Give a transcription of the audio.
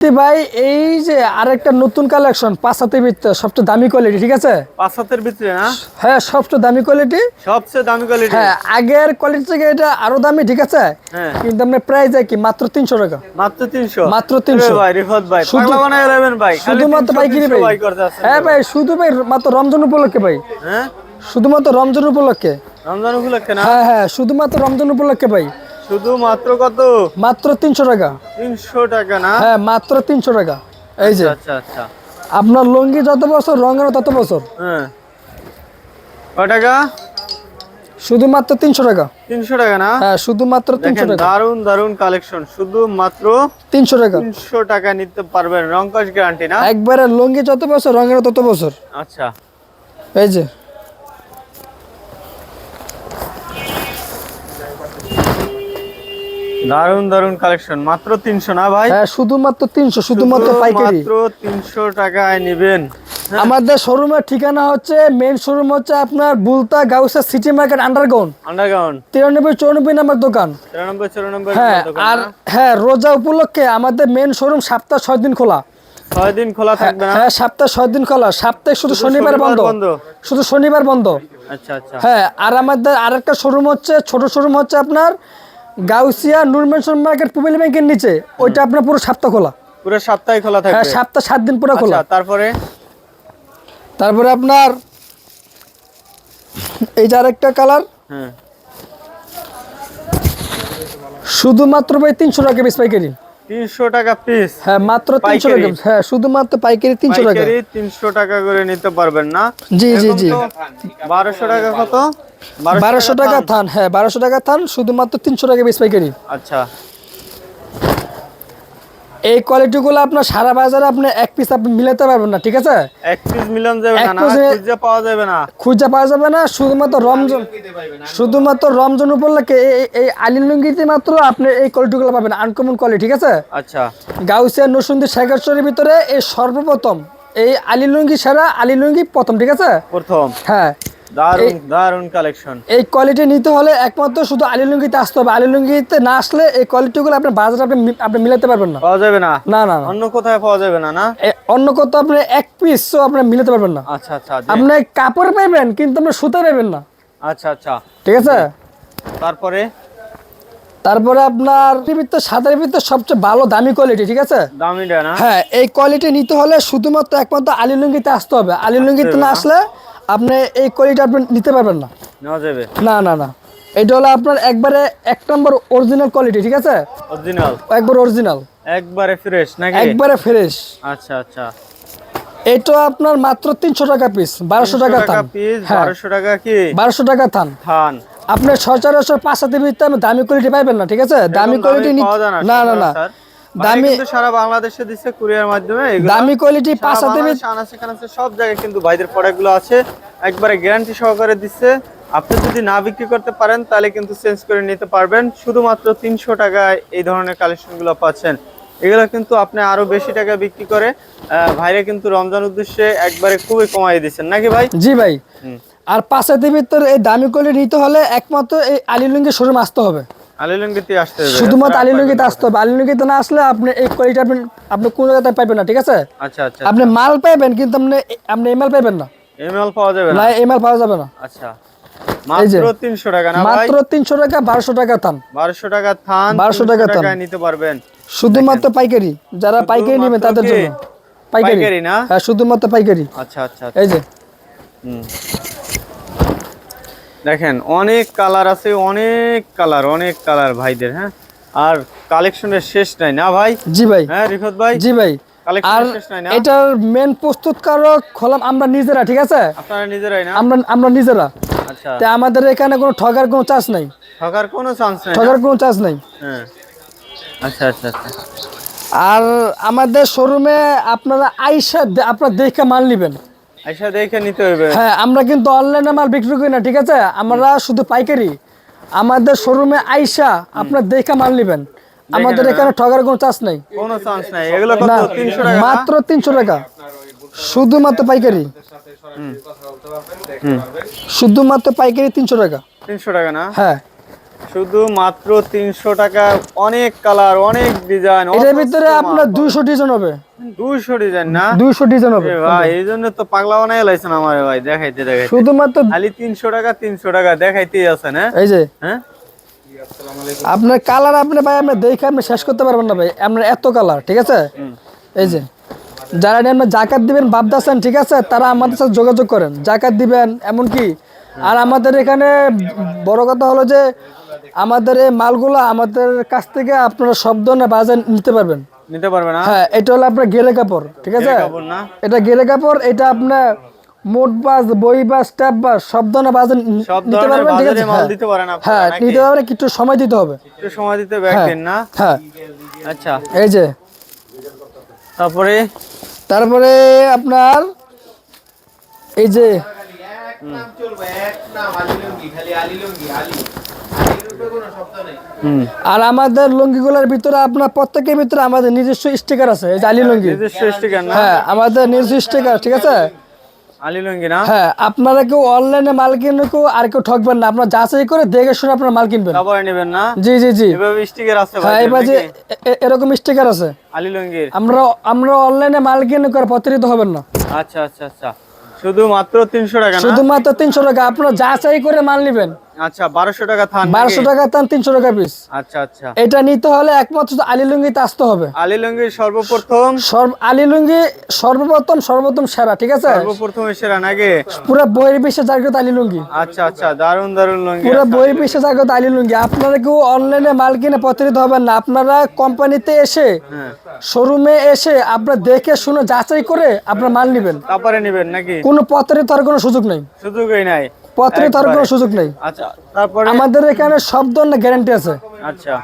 ভাই এই যে আরেকটা নতুন কালেকশন পাঁচ হাতের ভিতরে সবচেয়ে দামি কোয়ালিটি ঠিক আছে? পাঁচ হাতের ভিতরে না? হ্যাঁ সবচেয়ে দামি কোয়ালিটি সবচেয়ে দামি কোয়ালিটি হ্যাঁ আগের কোয়ালিটি থেকে এটা আরও দামি ঠিক আছে? হ্যাঁ। কিন্তু আপনার প্রাইস কি মাত্র তিনশো টাকা। মাত্র তিনশো? মাত্র 300 ভাই রিফত ভাই শুধু- বানায় এলেবেন ভাই শুধুমাত্র 300 পাইকারি 300 ভাই হ্যাঁ ভাই শুধু ভাই মাত্র রমজান উপলক্ষে ভাই। হ্যাঁ? শুধুমাত্র রমজান উপলক্ষে। রমজান উপলক্ষে না? হ্যাঁ হ্যাঁ শুধুমাত্র রমজান উপলক্ষে ভাই। শুধু মাত্র কত? মাত্র তিনশো টাকা। তিনশো টাকা না? হ্যাঁ মাত্র তিনশো টাকা। এই যে আচ্ছা আচ্ছা আপনার লুঙ্গি যত বছর রঙের তত বছর। হ্যাঁ। কয় টাকা? শুধুমাত্র তিনশো টাকা। তিনশো টাকা না? হ্যাঁ শুধুমাত্র তিনশো দেখেন টাকা। দারুণ দারুণ কালেকশন শুধু মাত্র তিনশো টাকা। তিনশো টাকা নিতে পারবেন। রংকশ গ্যারান্টি না? একবারে লুঙ্গি যত বছর রঙের তত বছর। আচ্ছা। এই যে। দারুণ দারুণ কালেকশন মাত্র তিনশো না ভাই? হ্যাঁ শুধুমাত্র তিনশো শুধুমাত্র পাইকারি। মাত্র তিনশো টাকায় নিবেন। আমাদের শোরুমের ঠিকানা হচ্ছে মেন শোরুম হচ্ছে আপনার Bulta Gausia city market underground underground তিরানব্বই চৌরানব্বই নাম্বার দোকান। তিরানব্বই চুরানব্বই হ্যাঁ আর হ্যাঁ রোজা উপলক্ষে আমাদের মেন শোরুম সপ্তাহ ছয় দিন খোলা। ছয় দিন খোলা থাকবে না? হ্যাঁ সপ্তাহ ছয় দিন খোলা। সপ্তাহে শুধু শনিবার বন্ধ। শুধু শনিবার বন্ধ। আচ্ছা আচ্ছা। হ্যাঁ আর আমাদের আরেকটা শোরুম হচ্ছে ছোট শোরুম হচ্ছে আপনার গাউসিয়া নুরমেনশন মার্কেট পুবেলি ব্যাংকের নিচে ওইটা আপনার পুরো সপ্তাহ খোলা। পুরো সপ্তাহে খোলা হ্যাঁ থাকবে সপ্তাহ সাত দিন পুরো খোলা। আচ্ছা তারপরে? তারপরে আপনার এই যে আরেকটা কালার। হ্যাঁ। শুধুমাত্র ভাই তিনশো টাকা বেশ পাইকারি। তিনশো টাকা পিস হ্যাঁ মাত্র তিনশো টাকা। পাইকারি? হ্যাঁ শুধুমাত্র পাইকারি তিনশো টাকা। পাইকারি তিনশো টাকা করে নিতে পারবেন না। জি জি জি। বারোশো টাকা কত? বারোশো টাকা থান। হ্যাঁ বারোশো টাকা থান শুধুমাত্র তিনশো টাকা পিস পাইকারি। আচ্ছা। এই কোয়ালিটিগুলো আপনার সারা বাজারে আপনি এক পিস আপনি মিলাতে পারবেন না ঠিক আছে? এক পিস মিলন যাবে না না খুঁজে পাওয়া যাবে না। খুঁজে পাওয়া যাবে না শুধুমাত্র রমজান শুধুমাত্র রমজান উপলক্ষে এই- এই- আলিন লুঙ্গিতে মাত্র আপনি এই কোয়ালিটিগুলো পাবেন আনকমন কোয়ালিটি ঠিক আছে? আচ্ছা। গাউসিয়া নসুন্দি শেখারচরের ভিতরে এই সর্বপ্রথম এই আলি লুঙ্গি সেরা আলি লুঙ্গি প্রথম ঠিক আছে? প্রথম। হ্যাঁ। দারুণ দারুণ কালেকশন এই কোয়ালিটি নিতে হলে একমাত্র শুধু আলি লুঙ্গিতে আসতে হবে। আলি লুঙ্গিতে না আসলে এই কোয়ালিটিগুলো আপনার বাজারে আপনি আপনি মিলাতে পারবেন না। পাওয়া যাবে না? না না অন্য কোথায় পাওয়া যাবে না না? অন্য কত আপনি এক পিসও আপনি মিলাতে পারবেন না। আচ্ছা আচ্ছা আপনি কাপড় পাইবেন কিন্তু আপনি সুতা পাইবেন না। আচ্ছা আচ্ছা। ঠিক আছে? তারপরে? তারপরে আপনার ভিতরে সাদার ভিতরে সবচেয়ে ভালো দামি কোয়ালিটি ঠিক আছে? হ্যাঁ এই কোয়ালিটি নিতে হলে শুধুমাত্র একমাত্র আলি লুঙ্গিতে আসতে হবে। আলি লুঙ্গিতে না। আসলে আপনি এই কোয়ালিটি আপনি নিতে পারবেন না। যাবে। না না না। এটা হলো আপনার একবারে এক নম্বর অরিজিনাল কোয়ালিটি ঠিক আছে? অরিজিনাল একবার অরিজিনাল একবারে ফ্রেশ নাকি? একবারে ফ্রেশ আচ্ছা আচ্ছা। এটা আপনার মাত্র তিনশো টাকা পিস বারোশো টাকা থান। পিস হ্যাঁ। বারোশো টাকা কি? বারোশো টাকা থান। থান। আপনি সচরাচর পাঁচ হাতে ভিতরে আপনি দামি কোয়ালিটি পাইবেন না ঠিক আছে? দামি কোয়ালিটি না না না দামি কিন্তু সারা বাংলাদেশে দিচ্ছে কুরিয়ার মাধ্যমে দামি কোয়ালিটি পাঁচ হাতে সব জায়গায় কিন্তু ভাইদের প্রোডাক্টগুলো আছে। একবারে গ্যারান্টি সহকারে দিচ্ছে আপনি যদি না বিক্রি করতে পারেন তাহলে কিন্তু চেঞ্জ করে নিতে পারবেন। শুধুমাত্র তিনশো টাকায় এই ধরনের কালেকশনগুলো পাচ্ছেন। এগুলো কিন্তু আপনি আরও বেশি টাকা বিক্রি করে ভাইরা কিন্তু রমজান উদ্দেশ্যে একবারে খুবই কমাই দিচ্ছেন। নাকি ভাই? জি ভাই। আর পাঁচ হাতে ভিতরে এই দামি কোয়ালিটি নিতে হলে একমাত্র এই আলিলুঙ্গি শোরুম আসতে হবে। আলিলঙ্গিতে আসতে হবে। শুধুমাত্র আলিলুঙ্গিতে আসতে হবে। আলিলুঙ্গিতে না আসলে আপনি এই কোয়ালিটি আপনি আপনি কোনো জায়গায় পাইবেন না ঠিক আছে? আচ্ছা আচ্ছা আপনি মাল পাইবেন কিন্তু আপনি আপনি এমএল না। এমএল পাওয়া যাবে না? না এমএল পাওয়া যাবে না। আচ্ছা। মাত্র টাকা না মাত্র টাকা বারোশো টাকা থান। টাকা থান 1200 টাকা থান। নিতে পারবেন। শুধুমাত্র পাইকারি যারা পাইকারি নেবেন তাদের জন্য। পাইকারি। পাইকারি না? হ্যাঁ শুধুমাত্র পাইকারি। আচ্ছা আচ্ছা। এই যে। হুম। দেখেন অনেক কালার আছে অনেক কালার অনেক কালার ভাইদের হ্যাঁ? আর কালেকশনের শেষ নাই না ভাই? জি ভাই। হ্যাঁ রিফত ভাই? জি ভাই। আর এটার মেন প্রস্তুতকারক হলাম আমরা নিজেরা ঠিক আছে? আপনারা নিজেরাই না? আমরা আমরা নিজেরা। আচ্ছা। তে আমাদের এখানে কোনো ঠগার কোনো চান্স নাই। ঠকার কোনো চান্স নেই ঠগার কোনো চান্স নাই। হ্যাঁ। আচ্ছা আচ্ছা আচ্ছা। আর আমাদের শোরুমে আপনারা আইসা আপনারা দেখে মাল নেবেন। আইসা দেখে নিতে হবে হ্যাঁ আমরা কিন্তু অনলাইনে মাল বিক্রি করি না ঠিক আছে? আমরা শুধু পাইকারি। আমাদের শোরুমে আইসা আপনার দেখে মাল নেবেন। আমাদের এখানে ঠগার কোনো চান্স নাই। কোনো চান্স নাই। এগুলো কত না তিনশো টাকা? মাত্র তিনশো টাকা। শুধুমাত্র পাইকারি। শুধুমাত্র পাইকারি তিনশো টাকা। তিনশো টাকা না? হ্যাঁ। শুধু মাত্র তিনশো টাকা। অনেক কালার অনেক ডিজাইন এটার ভিতরে আপনার দুইশো ডিজাইন হবে। দুইশো ডিজাইন না? দুইশো ডিজাইন হবে। ভাই এই জন্য তো পাগলা বানাই লাইছেন আমার ভাই দেখাইতে দেখাইতে। শুধুমাত্র খালি টাকা তিনশো টাকা দেখাইতেই আছেন হ্যাঁ? এই যে। হ্যাঁ? আপনার কালার আপনি ভাই আপনি দেখে আপনি শেষ করতে পারবেন না ভাই। আপনার এত কালার ঠিক আছে? এই যে যারা নিয়ে আপনি জাকাত দিবেন ভাবতেছেন ঠিক আছে? তারা আমাদের সাথে যোগাযোগ করেন। জাকাত দিবেন এমনকি আর আমাদের এখানে বড় কথা হলো যে আমাদের এই মালগুলো আমাদের কাছ থেকে আপনারা সব ধরনের বাজার নিতে পারবেন। নিতে পারবে না? হ্যাঁ এটা হলো আপনার গেলে কাপড় ঠিক আছে? এটা গেলে কাপড় এটা আপনার মোট বাস বই বাস স্টেপ বাস সব ধরনের সব নিতে পারবেন ঠিক আছে? মাল হ্যাঁ। দিতে পারেন আপনারা হ্যাঁ নিতে পারবেন একটু সময় দিতে হবে। একটু সময় দিতে হবে একদিন না? হ্যাঁ। আচ্ছা। এই যে। তারপরে? তারপরে আপনার এই যে হুম। আর আমাদের লুঙ্গিগুলোর ভিতরে আপনার প্রত্যেকের ভিতরে আমাদের নিজস্ব স্টিকার আছে এই আলী লুঙ্গি। নিজস্ব স্টিকার না? হ্যাঁ আমাদের নিজস্ব স্টিকার ঠিক আছে? আলী লুঙ্গি না? হ্যাঁ আপনারা কেউ অনলাইনে মাল কিনে কেউ আর কেউ ঠকবেন না। আপনার যাচাই করে দেখে শুনে আপনার মাল কিনবেন। তারপরে নেবেন না? জি জি জি। এভাবে স্টিকার আছে হ্যাঁ ভাই এবার যে এ- এ- এরকম স্টিকার আছে। আলী লুঙ্গির? আমরা আমরা অনলাইনে মাল কিনে করে প্রতারিত হবেন না। আচ্ছা আচ্ছা আচ্ছা। টাকা না? শুধুমাত্র তিনশো টাকা। আপনারা যাচাই করে মাল নেবেন। আচ্ছা বারোশো টাকা থান নাকি? বারোশো টাকা তান তিনশো টাকা পিস আচ্ছা আচ্ছা। এটা নিতে হলে একমাত্র আলী আসতে হবে। আলী সর্বপ্রথম? সর্ব আলী লুঙ্গি সর্বপ্রথম সেরা ঠিক আছে? সর্বপ্রথম সেরা নাকি? পুরো বইয়ের বিশ্বে জাগ্রত আলী আচ্ছা আচ্ছা দারুণ দারুণ লুঙ্গি পুরো বইয়ের বিশ্বে জাগ্রত আলী আপনারা কেউ অনলাইনে মাল কিনে প্রতারিত হবেন না। আপনারা কোম্পানিতে এসে হ্যাঁ। শোরুমে এসে আপনারা দেখে শুনে যাচাই করে আপনার মাল নেবেন। তারপরে নিবেন নাকি? কোনো প্রতারিত হওয়ার কোনো সুযোগ নেই। সুযোগই নাই। প্রতারিত তার কোনো সুযোগ নেই। আচ্ছা তারপরে? আমাদের এখানে সব ধরনের গ্যারান্টি আছে। আচ্ছা।